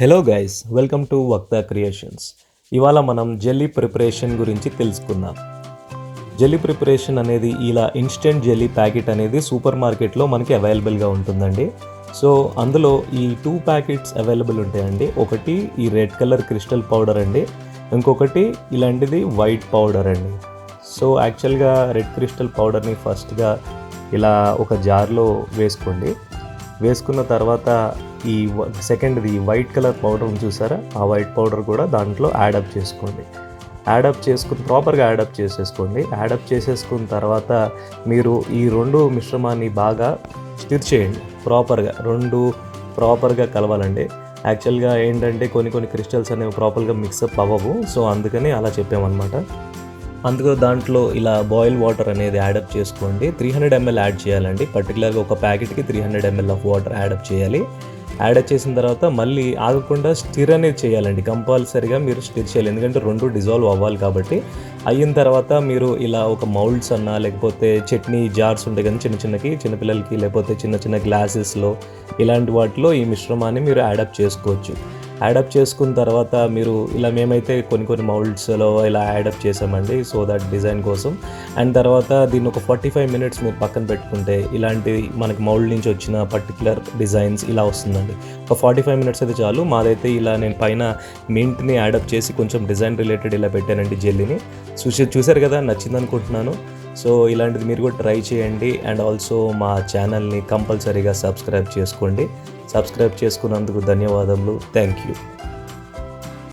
Hello guys welcome to Vakta creations ఇవాళ మనం jelly preparation గురించి తెలుసుకుందాం. జెల్లీ ప్రిపరేషన్ అనేది ఇలా ఇన్స్టెంట్ జెల్లీ ప్యాకెట్ అనేది సూపర్ మార్కెట్లో మనకి అవైలబుల్గా ఉంటుందండి. సో అందులో ఈ టూ ప్యాకెట్స్ అవైలబుల్ ఉంటాయండి. ఒకటి ఈ రెడ్ కలర్ క్రిస్టల్ పౌడర్ అండి. ఇంకొకటి ఇలాంటిది వైట్ పౌడర్ అండి. సో యాక్చువల్గా రెడ్ క్రిస్టల్ పౌడర్ని ఫస్ట్గా ఇలా ఒక జార్లో వేసుకోండి. వేసుకున్న తర్వాత ఈ సెకండ్ది వైట్ కలర్ పౌడర్ చూసారా? ఆ వైట్ పౌడర్ కూడా దాంట్లో యాడప్ చేసుకోండి. యాడప్ చేసుకుని ప్రాపర్గా యాడప్ చేసేసుకోండి. యాడప్ చేసేసుకున్న తర్వాత మీరు ఈ రెండు మిశ్రమాన్ని బాగా స్థిర్ చేయండి. ప్రాపర్గా రెండు ప్రాపర్గా కలవాలండి. యాక్చువల్గా ఏంటంటే కొన్ని కొన్ని క్రిస్టల్స్ అనేవి ప్రాపర్గా మిక్సప్ అవ్వవు. సో అందుకని అలా చెప్పామన్నమాట. అందుకు దాంట్లో ఇలా బాయిల్ వాటర్ అనేది యాడప్ చేసుకోండి. త్రీ హండ్రెడ్ ఎంఎల్ యాడ్ చేయాలండి. పర్టికులర్గా ఒక ప్యాకెట్కి three hundred ML of water add up చేయాలి. యాడ్ చేసిన తర్వాత మళ్ళీ ఆగకుండా స్టిర్ అనేది చేయాలండి. కంపల్సరీగా మీరు స్టిర్ చేయాలి. ఎందుకంటే రెండు డిజాల్వ్ అవ్వాలి కాబట్టి. అయిన తర్వాత మీరు ఇలా ఒక మౌల్డ్స్ అన్నా లేకపోతే చట్నీ జార్స్ ఉంటాయి కానీ చిన్న చిన్నకి చిన్నపిల్లలకి లేకపోతే చిన్న చిన్న గ్లాసెస్లో ఇలాంటి వాటిలో ఈ మిశ్రమాన్ని మీరు యాడప్ చేసుకోవచ్చు. యాడప్ చేసుకున్న తర్వాత మీరు ఇలా మేమైతే కొన్ని కొన్ని మౌల్డ్స్లో ఇలా యాడప్ చేసామండి సో దట్ డిజైన్ కోసం. అండ్ తర్వాత దీన్ని ఒక ఫార్టీ ఫైవ్ మినిట్స్ మీరు పక్కన పెట్టుకుంటే ఇలాంటి మనకి మౌల్డ్ నుంచి వచ్చిన పర్టికులర్ డిజైన్స్ ఇలా వస్తుందండి. ఒక ఫార్టీ ఫైవ్ మినిట్స్ అయితే చాలు. మాదైతే ఇలా నేను పైన మింట్ని యాడప్ చేసి కొంచెం డిజైన్ రిలేటెడ్ ఇలా పెట్టానండి జెల్లీని చూసి చూసారు కదా నచ్చింది అనుకుంటున్నాను సో ఇలాంటిది మీరు కూడా ట్రై చేయండి అండ్ ఆల్సో మా ఛానల్ని కంపల్సరీగా సబ్స్క్రైబ్ చేసుకోండి. సబ్స్క్రైబ్ చేసుకున్నందుకు ధన్యవాదములు. Thank you.